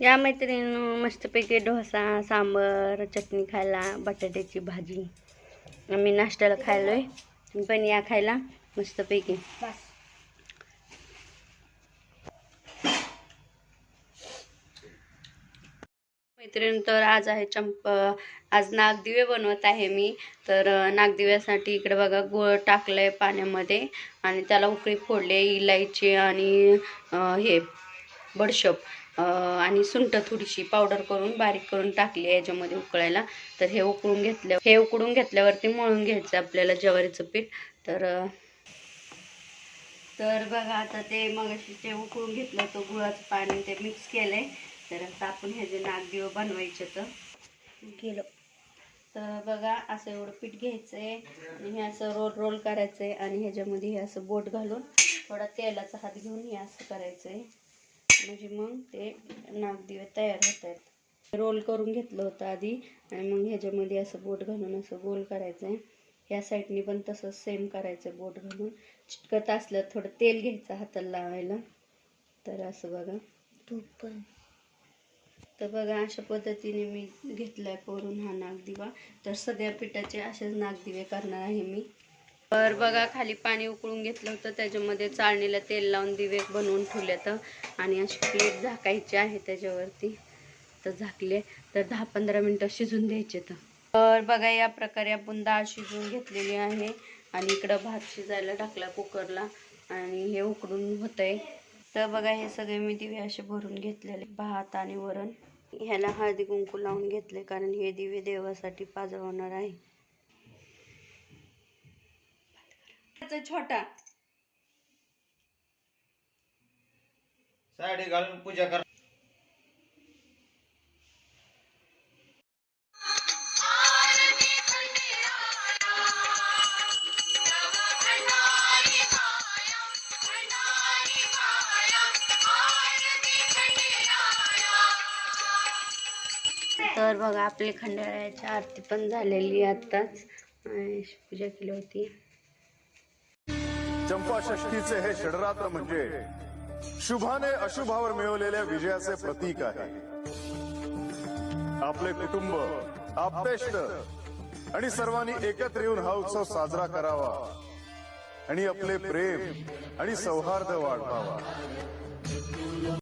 या मैत्रिणी मस्तपैकी डोसा सांबर चटणी खायला बटाट्याची भाजी. आम्ही नाश्त्याला खायलोय. तुम्ही पण या खायला मस्तपैकी. मैत्रीण तर आज आहे चंप आज नागदिवे बनवत आहे मी. तर नागदिव्यासाठी इकडे बघा गुळ टाकलंय पाण्यामध्ये आणि त्याला उकळी फोडले इलायची आणि हे बडशप. आणि सुंठ थोडीशी पावडर करून बारीक करून टाकली आहे याच्यामध्ये उकळायला. तर हे उकळून घेतल्या हे उकळून घेतल्यावरती मळून घ्यायचं आपल्याला ज्वारीचं पीठ. तर तर बघा आता ते मग ते उकळून घेतलं तो गुळाचं पाणी ते मिक्स केलंय. तर आता आपण हे जे नागदिव बनवायचे तर गेलो. तर बघा असं एवढं पीठ घ्यायचंय आणि हे असं रोल रोल करायचंय आणि ह्याच्यामध्ये हे असं बोट घालून थोडा तेलाचा हात घेऊन हे असं करायचंय. म्हणजे मग ते नागदिवे तयार होत आहेत रोल करून घेतलं होतं आधी आणि मग ह्याच्यामध्ये असं बोट घालून असं गोल करायचंय. या साईडनी पण तसंच सेम करायचं बोट घालून. चिटकत असलं थोडं तेल घ्यायचं हाताला लावायला. तर असं बघा. तूप पण. तर बघा अशा पद्धतीने मी घेतलाय करून हा नागदिवा. तर सगळ्या पिठाचे असेच नागदिवे करणार आहे मी. तर बघा खाली पाणी उकळून घेतलं होतं. त्याच्यामध्ये चाळणीला तेल लावून दिवे बनवून ठेवलेत आणि अशी प्लेट झाकायची आहे त्याच्यावरती. तर झाकले. तर दहा पंधरा मिनटं शिजून द्यायचे तर. तर बघा या प्रकारे आपण डाळ शिजवून घेतलेली आहे. आणि इकडं भात शिजायला टाकला कुकरला. आणि हे उकडून होतंय. तर बघा हे सगळे मी दिवे असे भरून घेतलेले. भात आणि वरण. ह्याला हळदी कुंकू लावून घेतले कारण हे दिवे देवासाठी पाजवणार आहे. छोटा. साडी घालून पूजा कर. तर बघा आपली खंडाळ्याची आरती पण झालेली आहे आत्ताच आणि पूजा केली होती. चंपा षष्ठीचे हे षडरात्र म्हणजे शुभाने अशुभावर मिळवलेल्या विजयाचे प्रतीक आहे. आपले कुटुंब आपतेष्ट आणि सर्वांनी एकत्र येऊन हा उत्सव साजरा करावा आणि आपले प्रेम आणि सौहार्द वाढवावा.